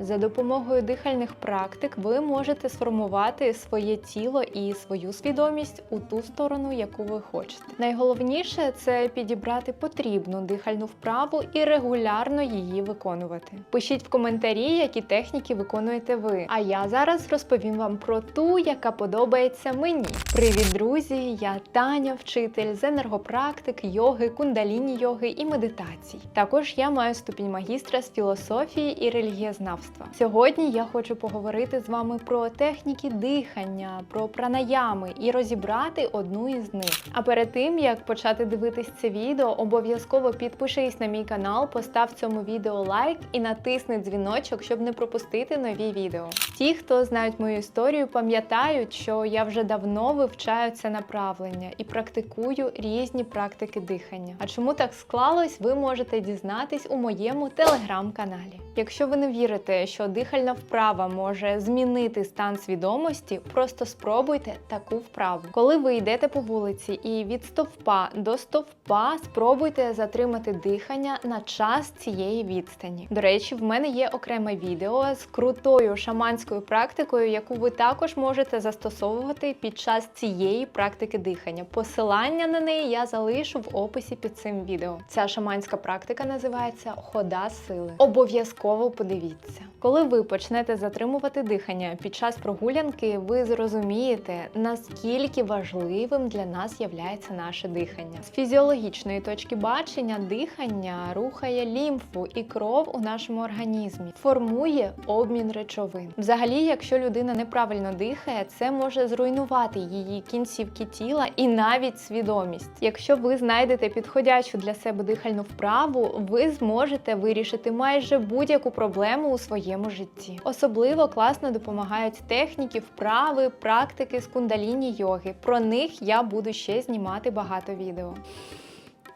За допомогою дихальних практик ви можете сформувати своє тіло і свою свідомість у ту сторону, яку ви хочете. Найголовніше це підібрати потрібну дихальну вправу і регулярно її виконувати. Пишіть в коментарі, які техніки виконуєте ви. А я зараз розповім вам про ту, яка подобається мені. Привіт, друзі! Я Таня, вчитель з енергопрактик, йоги, кундаліні йоги і медитацій. Також я маю ступінь магістра з філософії і релігієзнавства. Сьогодні я хочу поговорити з вами про техніки дихання, про пранаями і розібрати одну із них. А перед тим як почати дивитись це відео, обов'язково підпишись на мій канал, постав цьому відео лайк і натисни дзвіночок, щоб не пропустити нові відео. Ті, хто знають мою історію, пам'ятають, що я вже давно вивчаю це направлення і практикую різні практики дихання. А чому так склалось, ви можете дізнатись у моєму телеграм-каналі. Якщо ви не вірите, що дихальна вправа може змінити стан свідомості, просто спробуйте таку вправу. Коли ви йдете по вулиці і від стовпа до стовпа спробуйте затримати дихання на час цієї відстані. До речі, в мене є окреме відео з крутою шаманською практикою, яку ви також можете застосовувати під час цієї практики дихання. Посилання на неї я залишу в описі під цим відео. Ця шаманська практика називається Хода сили. Обов'язково подивіться. Коли ви почнете затримувати дихання під час прогулянки, ви зрозумієте, наскільки важливим для нас являється наше дихання. З фізіологічної точки бачення дихання рухає лімфу і кров у нашому організмі, формує обмін речовин. Взагалі, якщо людина неправильно дихає, це може зруйнувати її кінцівки тіла і навіть свідомість. Якщо ви знайдете підходячу для себе дихальну вправу, ви зможете вирішити майже будь-яку проблему у своєму житті. Особливо класно допомагають техніки, вправи, практики з кундаліні йоги. Про них я буду ще знімати багато відео.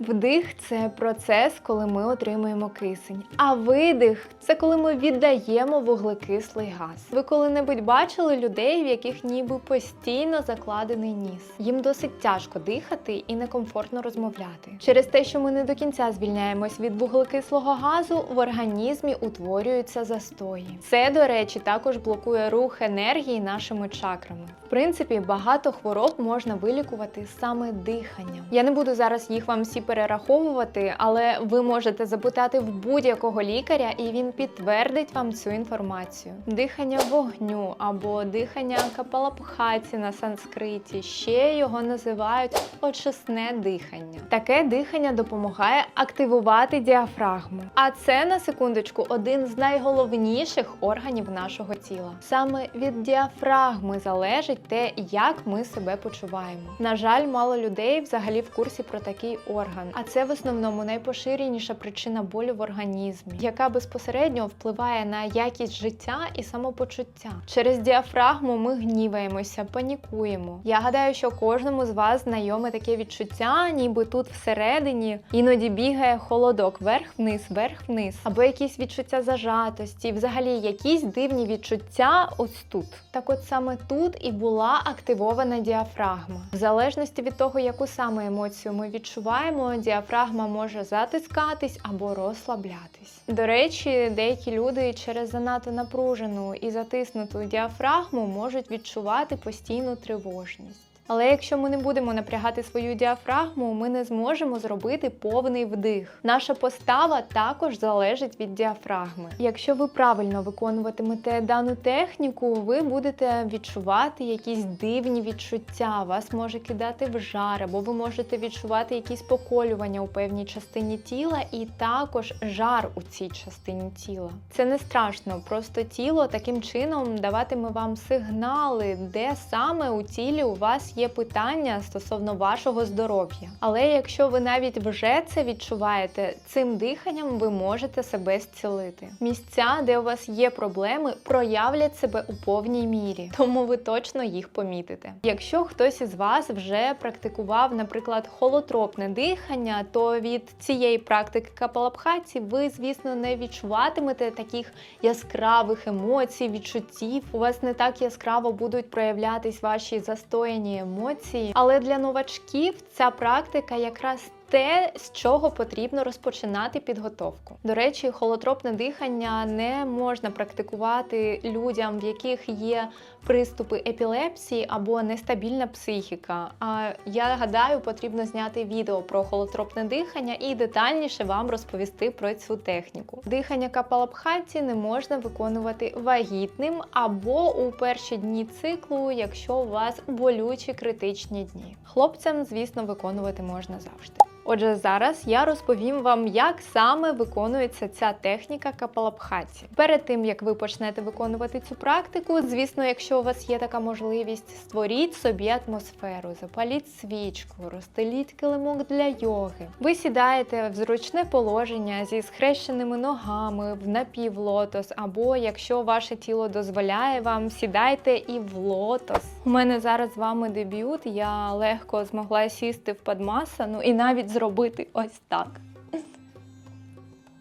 Вдих це процес, коли ми отримуємо кисень. А видих це коли ми віддаємо вуглекислий газ. Ви коли-небудь бачили людей, в яких ніби постійно закладений ніс. Їм досить тяжко дихати і некомфортно розмовляти. Через те, що ми не до кінця звільняємось від вуглекислого газу, в організмі утворюються застої. Це, до речі, також блокує рух енергії нашими чакрами. В принципі, багато хвороб можна вилікувати саме диханням. Я не буду зараз їх вам всі перераховувати, але ви можете запитати в будь-якого лікаря, і він підтвердить вам цю інформацію. Дихання вогню або дихання капалабхаті на санскриті. Ще його називають очисне дихання. Таке дихання допомагає активувати діафрагму. А це на секундочку один з найголовніших органів нашого тіла. Саме від діафрагми залежить те, як ми себе почуваємо. На жаль, мало людей взагалі в курсі про такий орган, а це в основному найпоширеніша причина болю в організмі, яка безпосередньо впливає на якість життя і самопочуття. Через діафрагму ми гніваємося, панікуємо. Я гадаю, що кожному з вас знайоме таке відчуття, ніби тут всередині іноді бігає холодок вверх-вниз, вверх-вниз, або якісь відчуття зажатості, взагалі якісь дивні відчуття ось тут. Так от саме тут і була активована діафрагма. В залежності від того, яку саме емоцію ми відчуваємо, діафрагма може затискатись або розслаблятись. До речі, деякі люди через занадто напружену і затиснуту діафрагму можуть відчувати постійну тривожність. Але якщо ми не будемо напрягати свою діафрагму, ми не зможемо зробити повний вдих. Наша постава також залежить від діафрагми. Якщо ви правильно виконуватимете дану техніку, ви будете відчувати якісь дивні відчуття, вас може кидати в жар, або ви можете відчувати якісь поколювання у певній частині тіла, і також жар у цій частині тіла. Це не страшно, просто тіло таким чином даватиме вам сигнали, де саме у тілі у вас є питання стосовно вашого здоров'я. Але якщо ви навіть вже це відчуваєте, цим диханням ви можете себе зцілити. Місця, де у вас є проблеми, проявлять себе у повній мірі, тому ви точно їх помітите. Якщо хтось із вас вже практикував, наприклад, холотропне дихання, то від цієї практики капалабхаті ви, звісно, не відчуватимете таких яскравих емоцій, відчуттів. У вас не так яскраво будуть проявлятись ваші застояні емоції. Але для новачків ця практика якраз те, з чого потрібно розпочинати підготовку. До речі, холотропне дихання не можна практикувати людям, в яких є приступи епілепсії або нестабільна психіка. А я гадаю, потрібно зняти відео про холотропне дихання і детальніше вам розповісти про цю техніку. Дихання капалабхаті не можна виконувати вагітним або у перші дні циклу, якщо у вас болючі критичні дні. Хлопцям, звісно, виконувати можна завжди. Отже, зараз я розповім вам, як саме виконується ця техніка капалабхаті. Перед тим як ви почнете виконувати цю практику, звісно, якщо у вас є така можливість, створіть собі атмосферу, запаліть свічку, розстеліть килимок для йоги. Ви сідаєте в зручне положення зі схрещеними ногами в напівлотос, або якщо ваше тіло дозволяє вам, сідайте і в лотос. У мене зараз з вами дебют. Я легко змогла сісти в падмасану і навіть зробити ось так.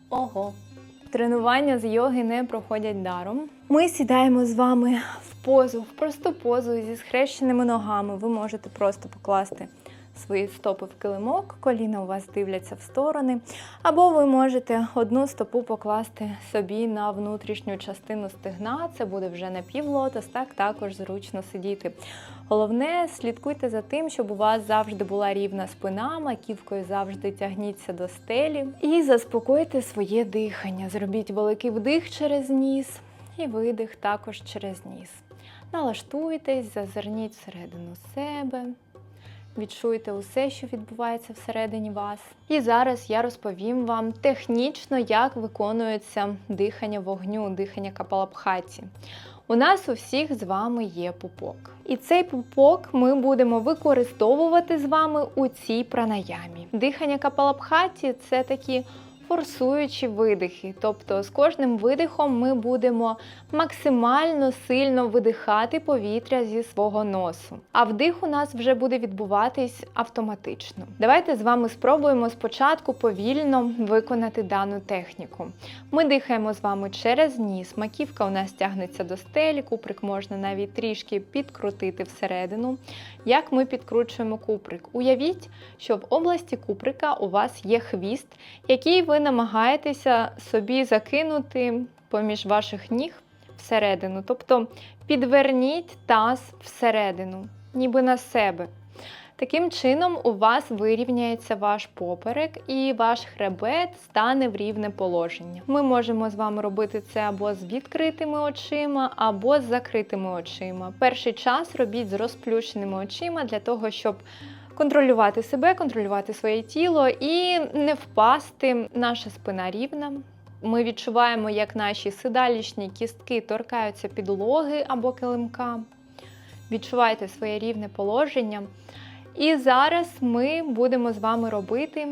Ого. Тренування з йоги не проходять даром. Ми сідаємо з вами в позу, в просту позу зі схрещеними ногами. Ви можете просто покласти свої стопи в килимок, коліна у вас дивляться в сторони. Або ви можете одну стопу покласти собі на внутрішню частину стегна. Це буде вже напівлотос, так також зручно сидіти. Головне, слідкуйте за тим, щоб у вас завжди була рівна спина, маківкою завжди тягніться до стелі. І заспокойте своє дихання. Зробіть великий вдих через ніс і видих також через ніс. Налаштуйтесь, зазирніть всередину себе. Відчуйте усе, що відбувається всередині вас. І зараз я розповім вам технічно, як виконується дихання вогню, дихання капалабхаті. У нас у всіх з вами є пупок. І цей пупок ми будемо використовувати з вами у цій пранаямі. Дихання капалабхаті це такі форсуючі видихи. Тобто з кожним видихом ми будемо максимально сильно видихати повітря зі свого носу. А вдих у нас вже буде відбуватись автоматично. Давайте з вами спробуємо спочатку повільно виконати дану техніку. Ми дихаємо з вами через ніс, маківка у нас тягнеться до стелі, куприк можна навіть трішки підкрутити всередину. Як ми підкручуємо куприк? Уявіть, що в області куприка у вас є хвіст, який ви намагаєтеся собі закинути поміж ваших ніг всередину. Тобто підверніть таз всередину, ніби на себе. Таким чином, у вас вирівняється ваш поперек і ваш хребет стане в рівне положення. Ми можемо з вами робити це або з відкритими очима, або з закритими очима. Перший час робіть з розплющеними очима для того, щоб контролювати себе, контролювати своє тіло і не впасти. Наша спина рівна. Ми відчуваємо, як наші сидалічні кістки торкаються підлоги або килимка. Відчувайте своє рівне положення. І зараз ми будемо з вами робити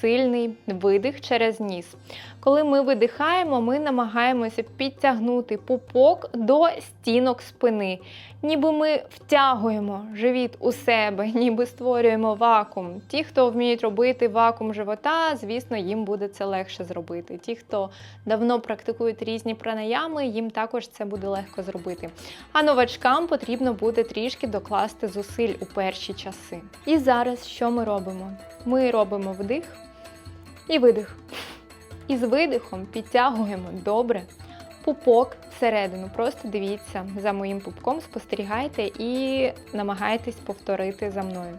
сильний видих через ніс. Коли ми видихаємо, ми намагаємося підтягнути пупок до стінок спини. Ніби ми втягуємо живіт у себе, ніби створюємо вакуум. Ті, хто вміють робити вакуум живота, звісно, їм буде це легше зробити. Ті, хто давно практикують різні пранаями, їм також це буде легко зробити. А новачкам потрібно буде трішки докласти зусиль у перші часи. І зараз що ми робимо? Ми робимо вдих і видих. І з видихом підтягуємо добре пупок всередину. Просто дивіться за моїм пупком, спостерігайте і намагайтесь повторити за мною.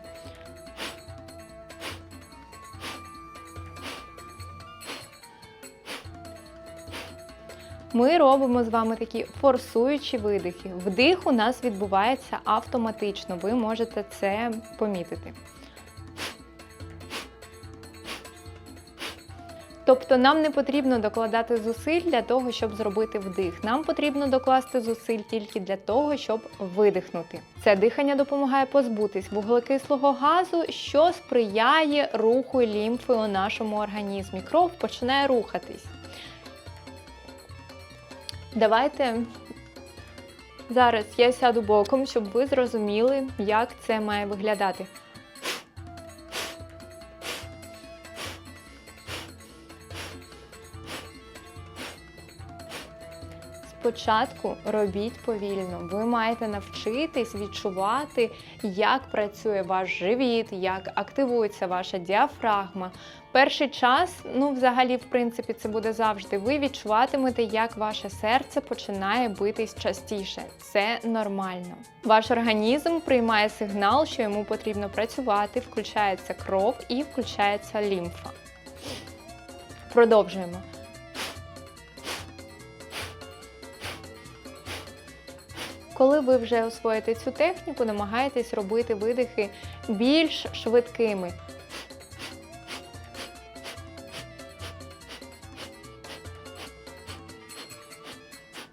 Ми робимо з вами такі форсуючі видихи. Вдих у нас відбувається автоматично, ви можете це помітити. Тобто нам не потрібно докладати зусиль для того, щоб зробити вдих. Нам потрібно докласти зусиль тільки для того, щоб видихнути. Це дихання допомагає позбутись вуглекислого газу, що сприяє руху лімфи у нашому організмі. Кров починає рухатись. Давайте зараз я сяду боком, щоб ви зрозуміли, як це має виглядати. Спочатку робіть повільно. Ви маєте навчитись відчувати, як працює ваш живіт, як активується ваша діафрагма. Перший час, ну взагалі, в принципі, це буде завжди. Ви відчуватимете, як ваше серце починає битись частіше. Це нормально. Ваш організм приймає сигнал, що йому потрібно працювати, включається кров і включається лімфа. Продовжуємо. Коли ви вже освоїте цю техніку, намагайтесь робити видихи більш швидкими.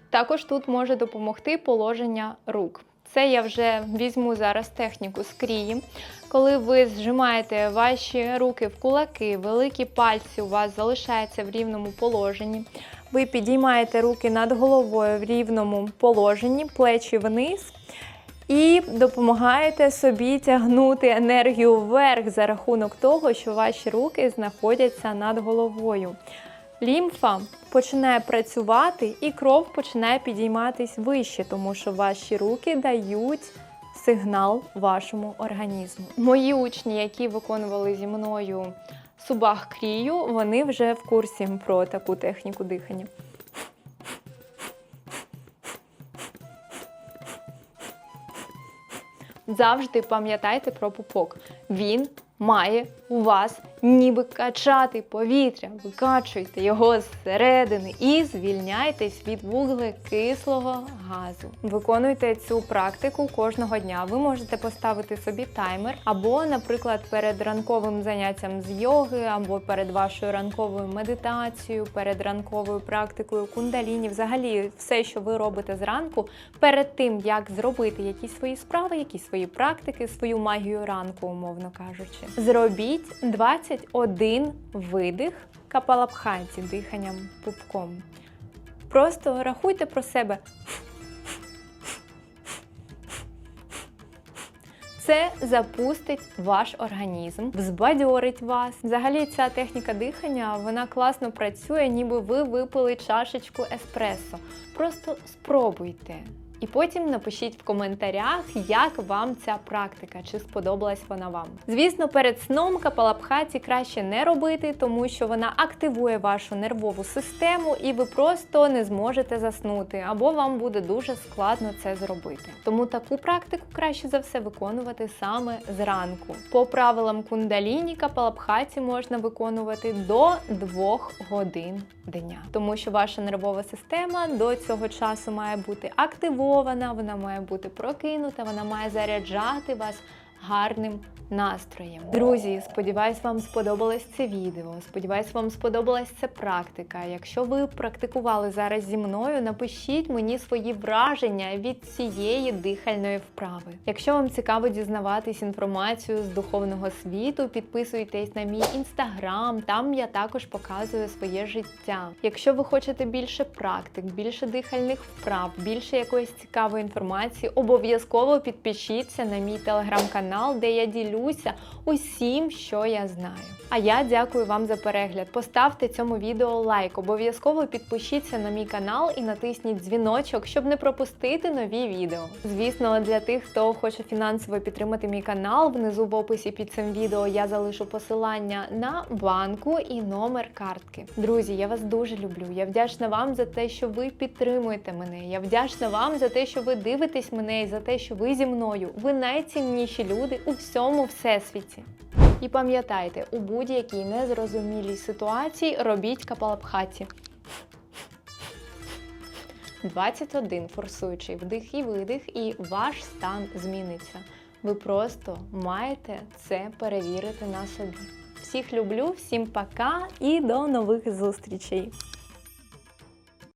Також тут може допомогти положення рук. Це я вже візьму зараз техніку з крії. Коли ви зжимаєте ваші руки в кулаки, великі пальці у вас залишаються в рівному положенні. Ви підіймаєте руки над головою в рівному положенні, плечі вниз. І допомагаєте собі тягнути енергію вверх за рахунок того, що ваші руки знаходяться над головою. Лімфа починає працювати і кров починає підійматись вище, тому що ваші руки дають сигнал вашому організму. Мої учні, які виконували зі мною субах крію, вони вже в курсі про таку техніку дихання. Завжди пам'ятайте про пупок. Він має у вас ніби качати повітря. Викачуйте його зсередини і звільняйтесь від вуглекислого газу. Виконуйте цю практику кожного дня. Ви можете поставити собі таймер, або, наприклад, перед ранковим заняттям з йоги, або перед вашою ранковою медитацією, перед ранковою практикою кундаліні. Взагалі, все, що ви робите зранку, перед тим як зробити якісь свої справи, якісь свої практики, свою магію ранку, умовно кажучи. Зробіть 21 видих капалабхаті диханням пупком. Просто рахуйте про себе. Це запустить ваш організм, взбадьорить вас. Взагалі, ця техніка дихання вона класно працює, ніби ви випили чашечку еспресо. Просто спробуйте. І потім напишіть в коментарях, як вам ця практика, чи сподобалась вона вам. Звісно, перед сном капалабхаті краще не робити, тому що вона активує вашу нервову систему, і ви просто не зможете заснути, або вам буде дуже складно це зробити. Тому таку практику краще за все виконувати саме зранку. По правилам кундаліні капалабхаті можна виконувати до 2 годин дня, тому що ваша нервова система до цього часу має бути активована вона має бути прокинута, вона має заряджати вас гарним настроєм. Друзі, сподіваюсь, вам сподобалось це відео. Сподіваюсь, вам сподобалась ця практика. Якщо ви практикували зараз зі мною, напишіть мені свої враження від цієї дихальної вправи. Якщо вам цікаво дізнаватись інформацію з духовного світу, підписуйтесь на мій інстаграм, там я також показую своє життя. Якщо ви хочете більше практик, більше дихальних вправ, більше якоїсь цікавої інформації, обов'язково підпишіться на мій телеграм-канал, де я ділюся усім, що я знаю. А я дякую вам за перегляд. Поставте цьому відео лайк, обов'язково підпишіться на мій канал і натисніть дзвіночок, щоб не пропустити нові відео. Звісно, для тих, хто хоче фінансово підтримати мій канал, внизу в описі під цим відео я залишу посилання на банку і номер картки. Друзі, я вас дуже люблю. Я вдячна вам за те, що ви підтримуєте мене. Я вдячна вам за те, що ви дивитесь мене і за те, що ви зі мною. Ви найцінніші люди у всьому всесвіті. І пам'ятайте, у будь-якій незрозумілій ситуації робіть капалабхаті. 21 форсуючий вдих і видих, і ваш стан зміниться. Ви просто маєте це перевірити на собі. Всіх люблю, всім пока і до нових зустрічей!